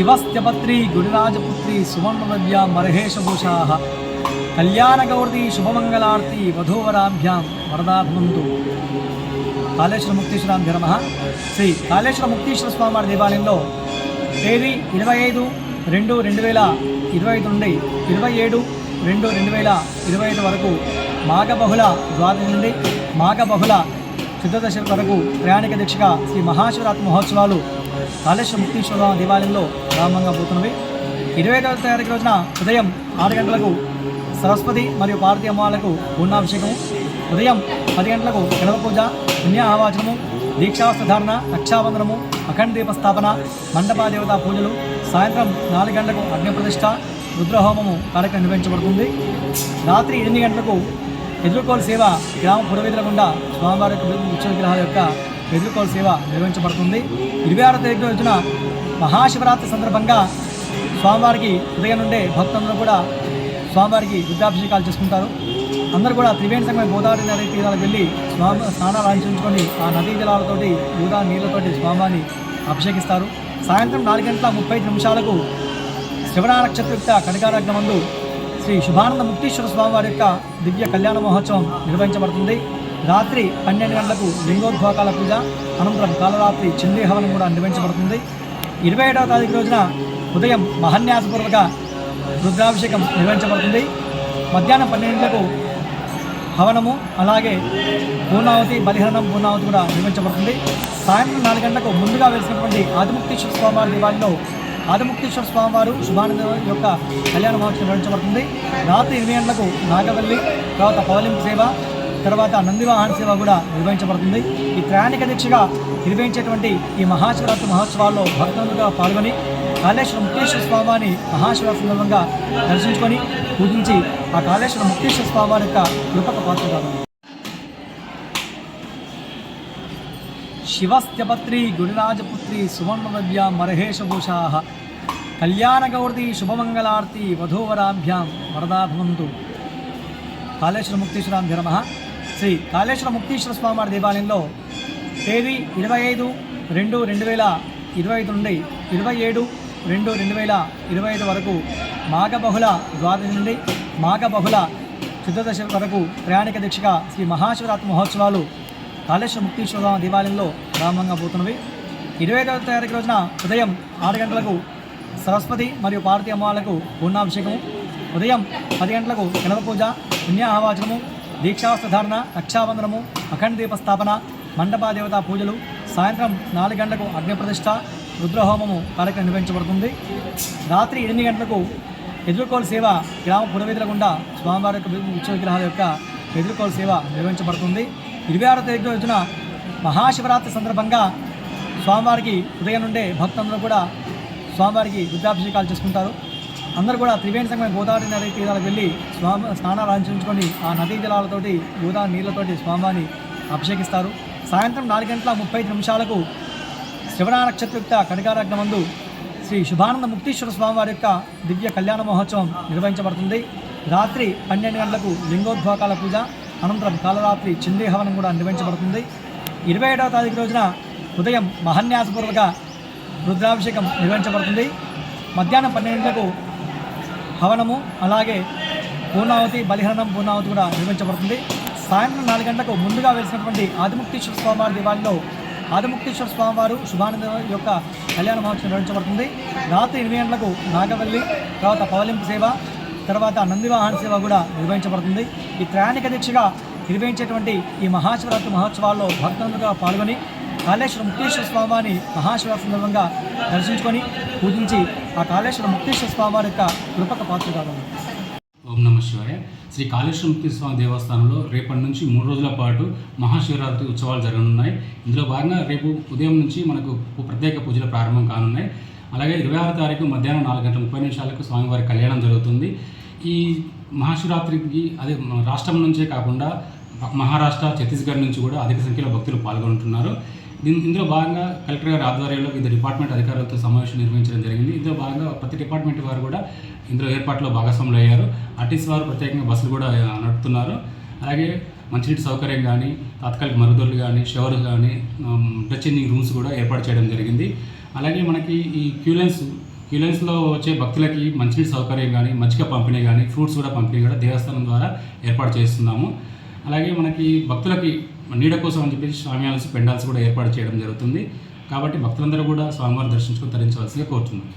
శివస్త్యపత్రి గుడిరాజపుత్రి సువర్ణనవ్య మరహేషభూషా కళ్యాణగౌరీ శుభమంగళార్తి వధూవరాభ్యాం వరదాభవంతు కాళేశ్వర ముక్తీశ్వరాభ్య నమ. శ్రీ కాళేశ్వర ముక్తీశ్వర స్వామివారి దేవాలయంలో తేదీ ఇరవై ఐదు రెండు రెండు వేల ఇరవై ఐదు నుండి ఇరవై ఏడు రెండు రెండు వేల ఇరవై ఐదు వరకు మాఘబహుళ ద్వాదశి నుండి మాఘబహుళ చతుర్దశి వరకు ప్రయాణిక దీక్షగా శ్రీ మహాశివరాత్రి మహోత్సవాలు కాళేశ్వర ముక్తీశ్వర దేవాలయంలో ప్రారంభంగా పోతున్నవి. ఇరవై ఐదవ తారీఖు రోజున ఉదయం ఆరు గంటలకు సరస్వతి మరియు పార్వతి అమ్మవార్లకు పూర్ణాభిషేకము. ఉదయం పది గంటలకు గణప పూజ పుణ్యాహవాచనము దీక్షావస్త్ర ధారణ రక్షాబంధనము అఖండ దీప స్థాపన మండపాదేవతా పూజలు. సాయంత్రం నాలుగు గంటలకు అగ్నిప్రతిష్ఠ రుద్రహోమము కార్యక్రమం నిర్వహించబడుతుంది. రాత్రి ఎనిమిది గంటలకు ఎదుర్కోలు సేవ గ్రామ పురవీధుల గుండా స్వామివారి యొక్క ఉత్సవ సేవ నిర్వహించబడుతుంది. ఇరవై ఆరో తేదీ రోజున మహాశివరాత్రి సందర్భంగా స్వామివారికి ఉదయం నుండే భక్తులందరూ కూడా స్వామివారికి రుద్రాభిషేకాలు చేసుకుంటారు. అందరూ కూడా త్రివేణి సంగమ గోదావరి నది తీరాలకు వెళ్ళి స్వామి స్నానాలు ఆచరించుకొని ఆ నదీ జలాలతోటి గోదావరి నీళ్ళతోటి స్వామివారిని అభిషేకిస్తారు. సాయంత్రం నాలుగు గంటల ముప్పై ఐదు నిమిషాలకు శ్రవణ నక్షత్రయుక్త కనకారగ్న మందు శ్రీ శుభానంద ముక్తీశ్వర స్వామివారి యొక్క దివ్య కళ్యాణ మహోత్సవం నిర్వహించబడుతుంది. రాత్రి పన్నెండు గంటలకు లింగోద్భోకాల పూజ అనంతరం కాలరాత్రి చండీ హవనం కూడా నిర్వహించబడుతుంది. ఇరవై ఏడవ తారీఖు రోజున ఉదయం మహన్యాసపూర్వక రుద్రాభిషేకం నిర్వహించబడుతుంది. మధ్యాహ్నం పన్నెండు గంటలకు హవనము అలాగే పూర్ణావతి బలిహరణం పూర్ణావతి కూడా నిర్వహించబడుతుంది. సాయంత్రం నాలుగు గంటలకు ముందుగా వెలిసినటువంటి ఆదిముక్తేశ్వర స్వామివారి దివాళిలో ఆదిముక్తేశ్వర స్వామివారు శుభానంద యొక్క కళ్యాణ మహోత్సవం నిర్వహించబడుతుంది. రాత్రి ఎనిమిది గంటలకు నాగవల్లి తర్వాత పవలింపు సేవ తర్వాత నందివాహన సేవ కూడా నిర్వహించబడుతుంది. ఈ ప్రయాణిక దీక్షగా నిర్వహించేటువంటి ఈ మహాశివరాత్రి మహోత్సవాల్లో భక్తులుగా పాల్గొని కాళేశ్వర ముక్తేశ్వర స్వామిని మహాశివరాత్రి సందర్భంగా దర్శించుకొని పూజించి ఆ కాళేశ్వర ముక్తేశ్వర స్వామి యొక్క కృపకు పాత్ర శివస్త్యపత్రి గురిరాజపుత్రి సువర్ణవద్య మరహేషభూషా కళ్యాణగౌరీ శుభమంగళార్తి వధూవరాభ్యాం వరదాభవంతు. కాళేశ్వర ముక్తేశ్వరాం నమ. శ్రీ కాళేశ్వర ముక్తీశ్వర స్వామివారి దేవాలయంలో తేదీ ఇరవై ఐదు రెండు రెండు వేల ఇరవై ఐదు నుండి ఇరవై ఏడు రెండు రెండు వేల ఇరవై ఐదు వరకు మాఘబహుళ ద్వాదశి నుండి మాఘబహుళ చతుర్దశి వరకు ప్రయాణిక దీక్షగా శ్రీ మహాశివరాత్రి మహోత్సవాలు కాళేశ్వర ముక్తీశ్వర స్వామి దేవాలయంలో ప్రారంభంగా పోతున్నవి. ఇరవై ఐదవ తారీఖు రోజున ఉదయం ఆరు గంటలకు సరస్వతి మరియు పార్వతి అమ్మవార్లకు పూర్ణాభిషేకము. ఉదయం పది గంటలకు గణప పూజ పుణ్యాహవాచనము దీక్షావస్త్రధారణ రక్షాబంధనము అఖండ దీప స్థాపన మండపాదేవతా పూజలు సాయంత్రం నాలుగు గంటలకు అగ్నిప్రతిష్ఠ రుద్రహోమము కార్యక్రమం నిర్వహించబడుతుంది. రాత్రి ఎనిమిది గంటలకు ఎదుర్కోలు సేవ గ్రామ పురవేదుల గుండా స్వామివారి యొక్క ఉత్సవ విగ్రహాల యొక్క ఎదుర్కోలు సేవ నిర్వహించబడుతుంది. ఇరవై ఆరో తేదీ రోజున మహాశివరాత్రి సందర్భంగా స్వామివారికి ఉదయం నుండే భక్తులందరూ కూడా స్వామివారికి రుద్రాభిషేకాలు చేసుకుంటారు. అందరూ కూడా త్రివేణి సంగమైన గోదావరి నది తీరాలకు వెళ్ళి స్వామి స్నానాలు ఆచరించుకొని ఆ నదీ జలాలతోటి గోదావరి నీళ్ళతోటి స్వామివారిని అభిషేకిస్తారు. సాయంత్రం నాలుగు గంటల ముప్పై ఐదు నిమిషాలకు శ్రవణ నక్షత్రయుక్త కనకారగ్న మందు శ్రీ శుభానంద ముక్తీశ్వర స్వామివారి యొక్క దివ్య కళ్యాణ మహోత్సవం నిర్వహించబడుతుంది. రాత్రి పన్నెండు గంటలకు లింగోద్భోకాల పూజ అనంతరం కాలరాత్రి చింది హవనం కూడా నిర్వహించబడుతుంది. ఇరవై ఏడవ తారీఖు రోజున ఉదయం మహన్యాసపూర్వక రుద్రాభిషేకం నిర్వహించబడుతుంది. మధ్యాహ్నం పన్నెండు గంటలకు హవనము అలాగే పూర్ణావతి బలిహరణం పూర్ణావతి కూడా నిర్వహించబడుతుంది సాయంత్రం నాలుగు గంటలకు ముందుగా వెలిసినటువంటి ఆదిముక్తేశ్వర స్వామివారి దేవాలయంలో ఆదిముక్తేశ్వర స్వామివారు శుభానంద యొక్క కళ్యాణ మహోత్సవం నిర్వహించబడుతుంది. రాత్రి ఎనిమిది గంటలకు నాగవల్లి తర్వాత పవలింపు సేవ తర్వాత నందివాహన సేవ కూడా నిర్వహించబడుతుంది. ఈ ప్రయాణిక దీక్షగా నిర్వహించేటువంటి ఈ మహాశివరాత్రి మహోత్సవాల్లో భక్తులుగా పాల్గొని కాళేశ్వర ముక్తేశ్వర స్వామివారిని మహాశివ సందర్భంగా దర్శించుకొని పూజించి ఆ కాళేశ్వర ముక్తేశ్వర స్వామివారి యొక్క కృపక పాత్ర ఓం నమ శివాయ. శ్రీ కాళేశ్వర ముక్తి స్వామి దేవస్థానంలో రేపటి నుంచి మూడు రోజుల పాటు మహాశివరాత్రి ఉత్సవాలు జరగనున్నాయి. ఇందులో భాగంగా రేపు ఉదయం నుంచి మనకు ప్రత్యేక పూజలు ప్రారంభం కానున్నాయి. అలాగే ఇరవై ఆరో తారీఖు మధ్యాహ్నం నాలుగు గంటల ముప్పై నిమిషాలకు స్వామివారి కళ్యాణం జరుగుతుంది. ఈ మహాశివరాత్రికి అదే మన రాష్ట్రం నుంచే కాకుండా మహారాష్ట్ర ఛత్తీస్గఢ్ నుంచి కూడా అధిక సంఖ్యలో భక్తులు పాల్గొంటున్నారు. దీని ఇందులో భాగంగా కలెక్టర్ గారి ఆధ్వర్యంలో వివిధ డిపార్ట్మెంట్ అధికారులతో సమావేశం నిర్వహించడం జరిగింది. ఇందులో భాగంగా ప్రతి డిపార్ట్మెంట్ వారు కూడా ఇందులో ఏర్పాట్లో భాగస్వాములు అయ్యారు. ఆర్టీసీ వారు ప్రత్యేకంగా బస్సులు కూడా నడుపుతున్నారు. అలాగే మంచినీటి సౌకర్యం కానీ తాత్కాలిక మరుగుదొడ్లు కానీ షవర్ కానీ డ్రెస్ చేంజింగ్ రూమ్స్ కూడా ఏర్పాటు చేయడం జరిగింది. అలాగే మనకి ఈ క్యూలెన్స్ క్యూలెన్స్లో వచ్చే భక్తులకి మంచినీటి సౌకర్యం కానీ మజ్జిగ పంపిణీ కానీ ఫ్రూట్స్ కూడా పంపిణీ కూడా దేవస్థానం ద్వారా ఏర్పాటు చేస్తున్నాము. అలాగే మనకి భక్తులకి నీడ కోసం అని చెప్పేసి స్వామ్యాలస్ పెండాల్స్ కూడా ఏర్పాటు చేయడం జరుగుతుంది. కాబట్టి భక్తులందరూ కూడా స్వామివారిని దర్శించుకొని తరించవలసిందిగా కోరుతున్నాం.